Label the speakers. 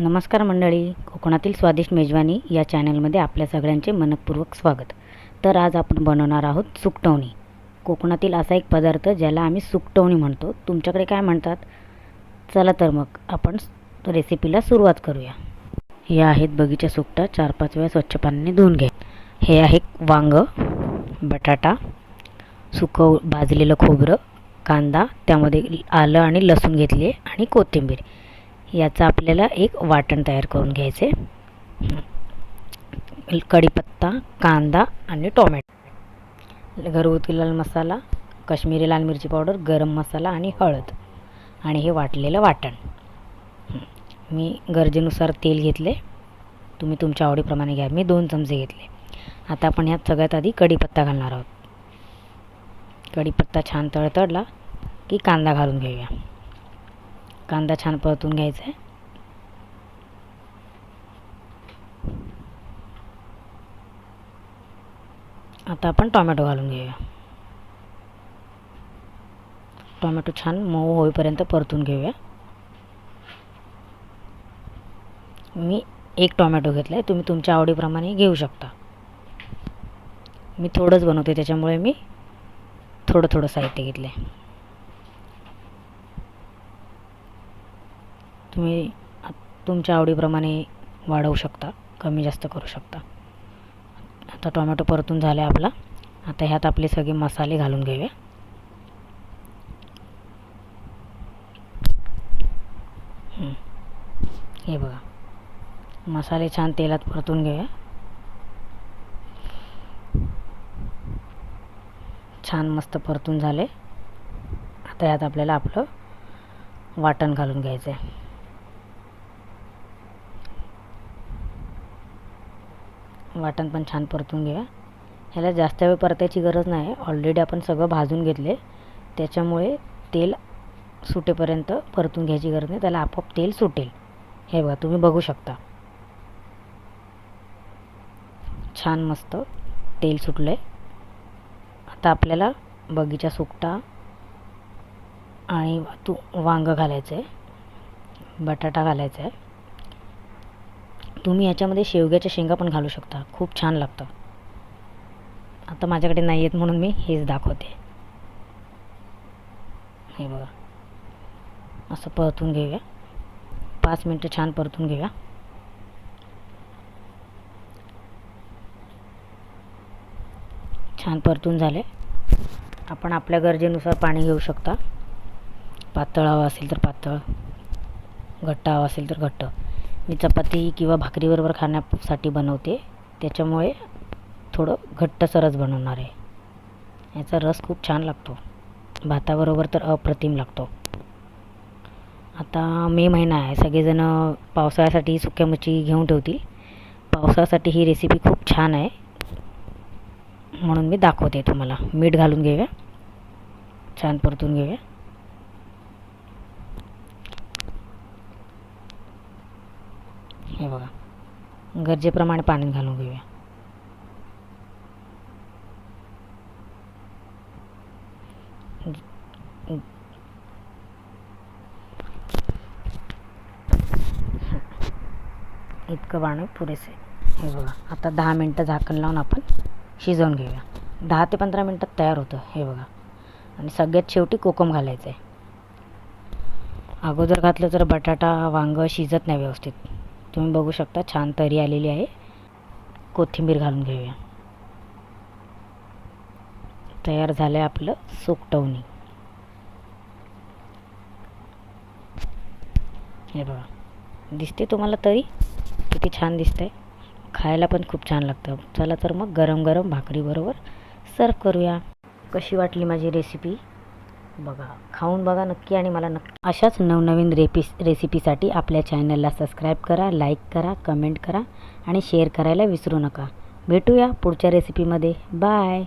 Speaker 1: नमस्कार मंडळी कोकणातील स्वादिष्ट मेजवानी या चॅनलमध्ये आपल्या सगळ्यांचे मनपूर्वक स्वागत. तर आज आपण बनवणार आहोत सुकटवणी. कोकणातील असा एक पदार्थ ज्याला आम्ही सुकटवणी म्हणतो. तुमच्याकडे काय म्हणतात? चला तर मग आपण रेसिपीला सुरुवात करूया. या आहेत बगीच्या सुकटा चार पाच वेळा स्वच्छ पाण्याने धुवून घ्या. हे आहे वांग बटाटा सुकव भाजलेलं खोबरं कांदा त्यामध्ये आलं आणि लसूण घेतली आणि कोथिंबीर. याचं आपल्याला एक वाटण तयार करून घ्यायचे. कढीपत्ता कांदा आणि टोमॅटो. घरगुती लाल मसाला कश्मीरी लाल मिरची पावडर गरम मसाला आणि हळद. आणि हे वाटलेलं वाटण. मी गरजेनुसार तेल घेतले. तुम्ही तुमच्या आवडीप्रमाणे घ्या. मी दोन चमचे घेतले. आता आपण ह्यात सगळ्यात आधी कढीपत्ता घालणार आहोत. कढीपत्ता छान तळतळला की कांदा घालून घेऊया. कांदा छान परतून घ्यायचा आहे. आता आपण टोमॅटो घालून घेऊया. टोमॅटो छान मऊ होईपर्यंत परतून घेऊया. मी एक टोमॅटो घेतला आहे तुम्ही तुमच्या आवडीप्रमाणे घेऊ शकता. मी थोडंच बनवते त्याच्यामुळे मी थोडं थोडं साहित्य घेतलं आहे तुम्ही तुमच्या आवडीप्रमाणे वाढवू शकता कमी जास्त करू शकता. आता टोमॅटो परतून झाला आहे आपला. आता ह्यात आपले सगळे मसाले घालून घेऊया. हे बघा. मसाले छान तेलात परतून घेऊया. छान मस्त परतून झाले. आता ह्यात आपल्याला आपलं वाटण घालून घ्यायचं आहे वाटण पण छान परतून घेऊया. ह्याला जास्त वेळ परतायची गरज नाही. ऑलरेडी आपण सगळं भाजून घेतले. त्याच्यामुळे तेल सुटेपर्यंत परतून घ्यायची गरज नाही. त्याला आपोआप तेल सुटेल. हे बघा तुम्ही बघू शकता. छान मस्त तेल सुटलं आहे आता आपल्याला बगीचा सुकटा आणि तू वांगं घालायचं आहे बटाटा घालायचा आहे तुम्ही याच्यामध्ये शेवग्याच्या शेंगा पण घालू शकता. खूप छान लागतं. आता माझ्याकडे नाही आहेत म्हणून मी हेच दाखवते. हे बघा. असं परतून घेऊया. पाच मिनटं छान परतून घेऊया. छान परतून झाले. आपण आपल्या गरजेनुसार पाणी घेऊ शकता. पातळ हवं असेल तर पातळ. घट्ट हवं असेल तर घट्ट. मी चपाती किंवा भाकरीबरोबर खाण्यासाठी बनवते. त्याच्यामुळे थोडं घट्टसरच बनवणार आहे. याचा रस खूप छान लागतो. भाताबरोबर तर अप्रतिम लागतो. आता मे महिना आहे. सगळेजणं पावसाळ्यासाठी सुक्या मच्छी घेऊन ठेवतील. पावसाळ्यासाठी ही रेसिपी खूप छान आहे. म्हणून मी दाखवते तुम्हाला. मीठ घालून घेऊया. छान परतून घेऊया. हे बघा. गरजेप्रमाणे पाणी घालून घेऊया. इतकं पाणी पुरेसे. हे बघा. आता दहा मिनटं झाकण लावून आपण शिजवून घेऊया. दहा ते पंधरा मिनटात तयार होतं. हे बघा. आणि सगळ्यात शेवटी कोकम घालायचं आहे अगोदर घातलं तर बटाटा वांगं शिजत नाही व्यवस्थित. तुम्ही बघू शकता छान तरी आलेली आहे. कोथिंबीर घालून घेऊया. तयार झालं आहे आपलं सुकटवणी. हे बघा. दिसते तुम्हाला तरी? किती छान दिसतंय. खायला पण खूप छान लागतं. चला तर मग गरम गरम भाकरीबरोबर सर्व करूया. कशी वाटली माझी रेसिपी बघा खाऊन बघा नक्की आणि मला नक्की अशाच नवनवीन रेपी रेसिपीसाठी आपल्या चॅनलला सबस्क्राईब करा लाईक करा कमेंट करा आणि शेअर करायला विसरू नका. भेटूया पुढच्या रेसिपीमध्ये बाय